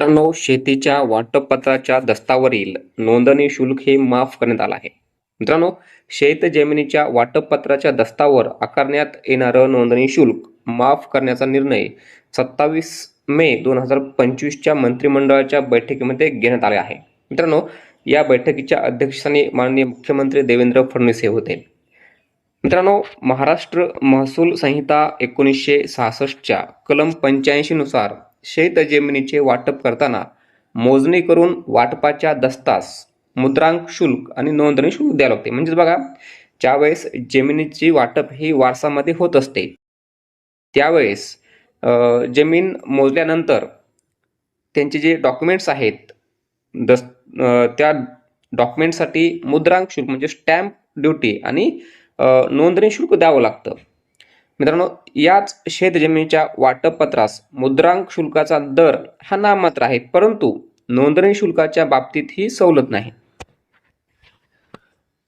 मित्रांनो शेतीच्या वाटपपत्राच्या दस्तावरील नोंदणी शुल्क हे माफ करण्यात आलं आहे. मित्रांनो शेत जमिनीच्या वाटपपत्राच्या दस्तावर आकारण्यात येणारं नोंदणी शुल्क माफ करण्याचा निर्णय सत्तावीस मे दोन हजार पंचवीसच्या मंत्रिमंडळाच्या बैठकीमध्ये घेण्यात आले आहे. मित्रांनो या बैठकीच्या अध्यक्षस्थानी माननीय मुख्यमंत्री देवेंद्र फडणवीस हे होते. मित्रांनो महाराष्ट्र महसूल संहिता एकोणीसशे सहासष्टच्या कलम पंच्याऐंशीनुसार शेत जमिनीचे वाटप करताना मोजणी करून वाटपाच्या दस्तास मुद्रांक शुल्क आणि नोंदणी शुल्क द्यावं लागते म्हणजेच बघा ज्यावेळेस जमिनीची वाटप ही वारसामध्ये होत असते त्यावेळेस जमीन मोजल्यानंतर त्यांचे जे डॉक्युमेंट्स आहेत दस त्या डॉक्युमेंटसाठी मुद्रांक शुल्क म्हणजे स्टॅम्प ड्युटी आणि नोंदणी शुल्क द्यावं लागतं. मित्रांनो याच शेतजमिनीच्या वाटपपत्रास मुद्रांक शुल्काचा दर हा नाममात्र आहे परंतु नोंदणी शुल्काच्या बाबतीत ही सवलत नाही.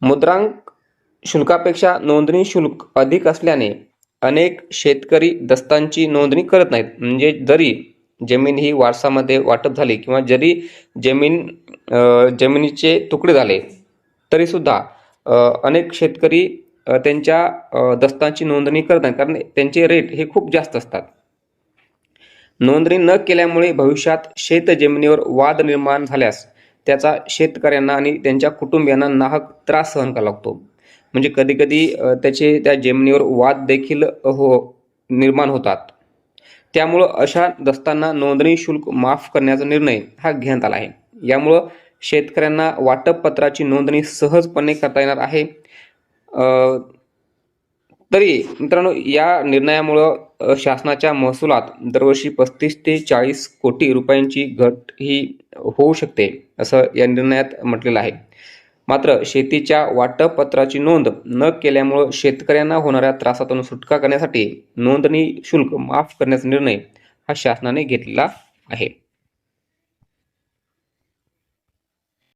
मुद्रांक शुल्कापेक्षा नोंदणी शुल्क अधिक असल्याने अनेक शेतकरी दस्तांची नोंदणी करत नाहीत. म्हणजे जरी जमीन ही वारसामध्ये वाटप झाली किंवा जरी जमीन जमिनीचे तुकडे झाले तरीसुद्धा अनेक शेतकरी त्यांच्या दस्तांची नोंदणी करतात. कारण त्यांचे रेट हे खूप जास्त असतात. नोंदणी न केल्यामुळे भविष्यात शेत जमिनीवर वाद निर्माण झाल्यास त्याचा शेतकऱ्यांना आणि त्यांच्या कुटुंबियांना नाहक त्रास सहन करावा लागतो. म्हणजे कधीकधी त्याचे त्या जमिनीवर वाद देखील हो निर्माण होतात. त्यामुळं अशा दस्तांना नोंदणी शुल्क माफ करण्याचा निर्णय हा घेण्यात आला आहे. यामुळं शेतकऱ्यांना वाटप पत्राची नोंदणी सहजपणे करता येणार आहे. तरी मित्रांनो या निर्णयामुळं शासनाच्या महसुलात दरवर्षी पस्तीस ते चाळीस कोटी रुपयांची घट ही होऊ शकते असं या निर्णयात म्हटलेलं आहे. मात्र शेतीच्या वाटप पत्राची नोंद न केल्यामुळं शेतकऱ्यांना होणाऱ्या त्रासातून सुटका करण्यासाठी नोंदणी शुल्क माफ करण्याचा निर्णय हा शासनाने घेतलेला आहे.